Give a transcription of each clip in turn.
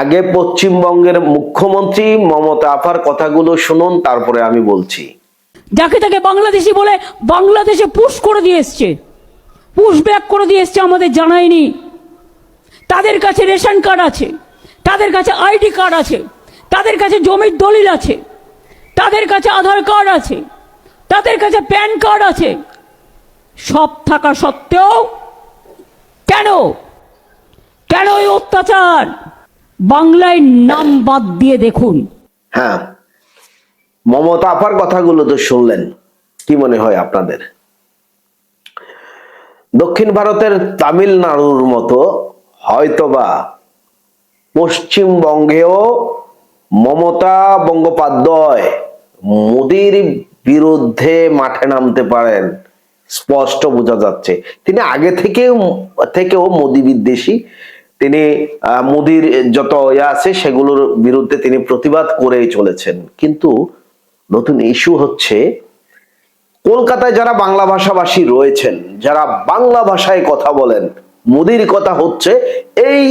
আগে পশ্চিমবঙ্গের মুখ্যমন্ত্রী মমতা আপার কথাগুলো শুনুন, তারপরে আমি বলছি। যাকে তাকে বাংলাদেশি বলে বাংলাদেশে পুশ করে দিয়ে এসছে। পুশ ব্যাক করে দিয়ে এসছে আমাদের জানায়নি তাদের কাছে রেশন কার্ড আছে, তাদের কাছে আইডি কার্ড আছে, তাদের কাছে জমির দলিল আছে, তাদের কাছে আধার কার্ড আছে, তাদের কাছে প্যান কার্ড আছে। সব থাকা সত্ত্বেও কেন? কেন এই অত্যাচার? বাংলায় নাম বাদ দিয়ে দেখুন। হ্যাঁ মমতা আপার কথাগুলো তো শুনলেন। কি মনে হয় আপনাদের? দক্ষিণ ভারতের তামিলনাড়ুর মতো হয়তোবা পশ্চিমবঙ্গেও মমতা বঙ্গোপাধ্যায় মোদির বিরুদ্ধে মাঠে নামতে পারেন, স্পষ্ট বোঝা যাচ্ছে। তিনি আগে থেকেও থেকেও মোদি বিদ্বেষী। তিনি মোদির যত ইয়ে আছে সেগুলোর বিরুদ্ধে তিনি প্রতিবাদ করেই চলেছেন। কিন্তু নতুন ইস্যু হচ্ছে, কলকাতায় যারা বাংলা ভাষাভাষী রয়েছেন, যারা বাংলা ভাষায় কথা বলেন, মোদির কথা হচ্ছে, এই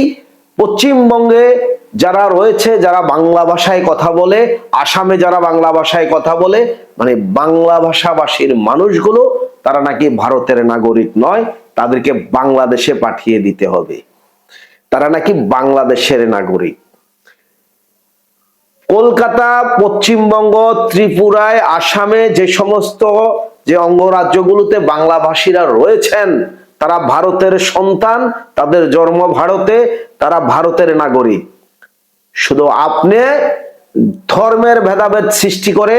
পশ্চিমবঙ্গে যারা রয়েছে, যারা বাংলা ভাষায় কথা বলে, আসামে যারা বাংলা ভাষায় কথা বলে মানে বাংলা ভাষাভাষীর মানুষগুলো, তারা নাকি ভারতের নাগরিক নয়, তাদেরকে বাংলাদেশে পাঠিয়ে দিতে হবে। তারা নাকি বাংলাদেশের নাগরিক। কলকাতা, পশ্চিমবঙ্গ, ত্রিপুরায়, আসামে যে সমস্ত যে অঙ্গরাজ্যগুলোতে বাংলা ভাষীরা রয়েছেন, তারা ভারতের সন্তান, তাদের জন্ম ভারতে, তারা ভারতের নাগরিক। শুধু আপনি ধর্মের ভেদাভেদ সৃষ্টি করে,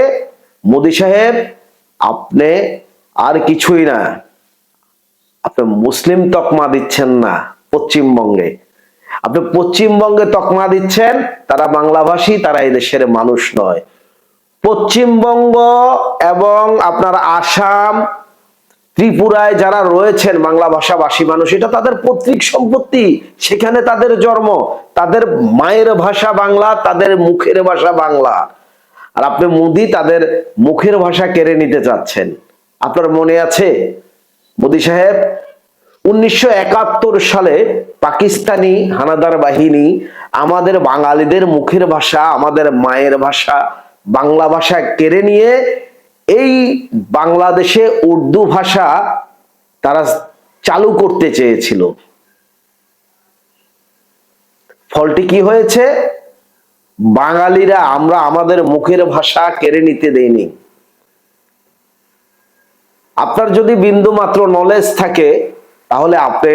মোদি সাহেব, আপনি আর কিছুই না। আপনি মুসলিম তকমা দিচ্ছেন না পশ্চিমবঙ্গে। আপনি পশ্চিমবঙ্গে তকমা দিচ্ছেন, তারা বাংলাভাষী, তারা এই দেশের মানুষ নয়। পশ্চিমবঙ্গ এবং আপনার আসাম, ত্রিপুরায় যারা রয়েছেন বাংলা ভাষাভাষী মানুষ, এটা তাদের পৈতৃক সম্পত্তি। সেখানে তাদের জন্ম, তাদের মায়ের ভাষা বাংলা, তাদের মুখের ভাষা বাংলা। আর আপনি মোদি তাদের মুখের ভাষা কেড়ে নিতে চাচ্ছেন। আপনার মনে আছে? মোদি সাহেব উনিশশো একাত্তর সালে পাকিস্তানি হানাদার বাহিনী আমাদের বাঙালিদের মুখের ভাষা, আমাদের মায়ের ভাষা, বাংলা ভাষা কেড়ে নিয়ে এই বাংলাদেশে উর্দু ভাষা তারা চালু করতে চেয়েছিল। ফলটি কি হয়েছে? বাঙালিরা আমরা আমাদের মুখের ভাষা কেড়ে নিতে দেইনি। আপনার যদি বিন্দু মাত্র নলেজ থাকে তাহলে আপনি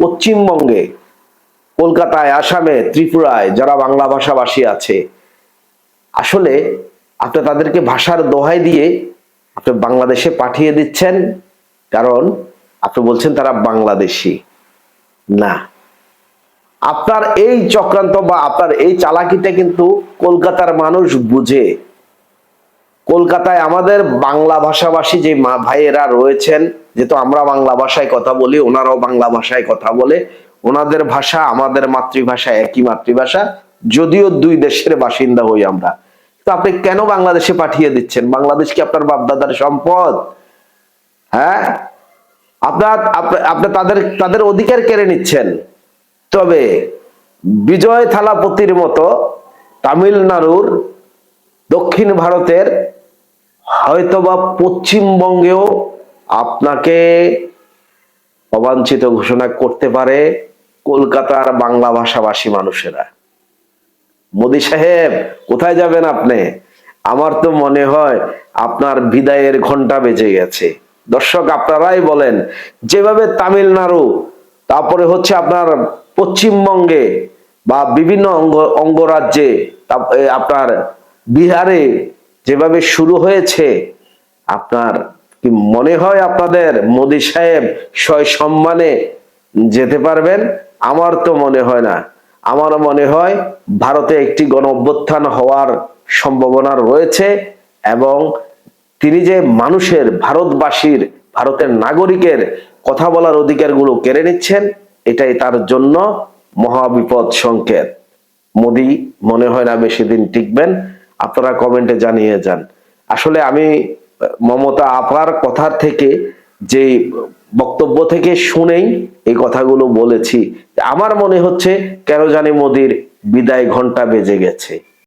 পশ্চিমবঙ্গে, কলকাতায়, আসামে, ত্রিপুরায় যারা বাংলা ভাষাভাষী আছে, আসলে আপনি তাদেরকে ভাষার দোহাই দিয়ে আপনি বাংলাদেশে পাঠিয়ে দিচ্ছেন, কারণ আপনি বলছেন তারা বাংলাদেশি। না। আপনার এই চক্রান্ত বা আপনার এই চালাকিটা কিন্তু কলকাতার মানুষ বুঝে। কলকাতায় আমাদের বাংলা ভাষাভাষী যে মা ভাইয়েরা রয়েছেন যেহেতু আমরা বাংলা ভাষায় কথা বলি, ওনারাও বাংলা ভাষায় কথা বলে। ওনাদের ভাষা আমাদের মাতৃভাষা, একই মাতৃভাষা, যদিও দুই দেশের বাসিন্দা হই আমরা। তো আপনি কেন বাংলাদেশে পাঠিয়ে দিচ্ছেন? বাংলাদেশ কি আপনার বাপদাদার সম্পদ? হ্যাঁ? আপনার আপনি- তাদের তাদের অধিকার কেড়ে নিচ্ছেন। তবে বিজয় থালাপতির মতো তামিলনাড়ুর দক্ষিণ ভারতের হয়তোবা পশ্চিমবঙ্গেও আপনাকে অবাঞ্ছিত ঘোষণা করতে পারে কলকাতার বাংলা ভাষাভাষী মানুষেরা। মোদি সাহেব, কোথায় যাবেন আপনি? আমার তো মনে হয় আপনার বিদায়ের ঘণ্টা বেজে গেছে। দর্শক, আপনারাই বলেন, যেভাবে তামিলনাড়ু, তারপরে হচ্ছে আপনার পশ্চিমবঙ্গে বা বিভিন্ন অঙ্গ, অঙ্গরাজ্যে আপনার বিহারে যেভাবে শুরু হয়েছে, আপনার কি মনে হয় আপনাদের মোদি সাহেব সয় সম্মানে যেতে পারবেন? আমার তো মনে হয় না। আমার মনে হয় ভারতে একটি গণ অভ্যুত্থান হওয়ার সম্ভাবনা রয়েছে এবং তিনি যে মানুষের, ভারতবাসীর, ভারতের নাগরিকের কথা বলার অধিকারগুলো কেড়ে নিচ্ছেন, এটাই তার জন্য মহাবিপদ সংকেত। মোদি মনে হয় না বেশি দিন টিকবেন। আপনারা কমেন্টে জানিয়ে যান। আসলে আমি মমতা আপার কথার থেকে, যে বক্তব্য থেকে শুনেই এই কথাগুলো বলেছি। আমার মনে হচ্ছে, কেন জানি মোদির বিদায় ঘণ্টা বেজে গেছে।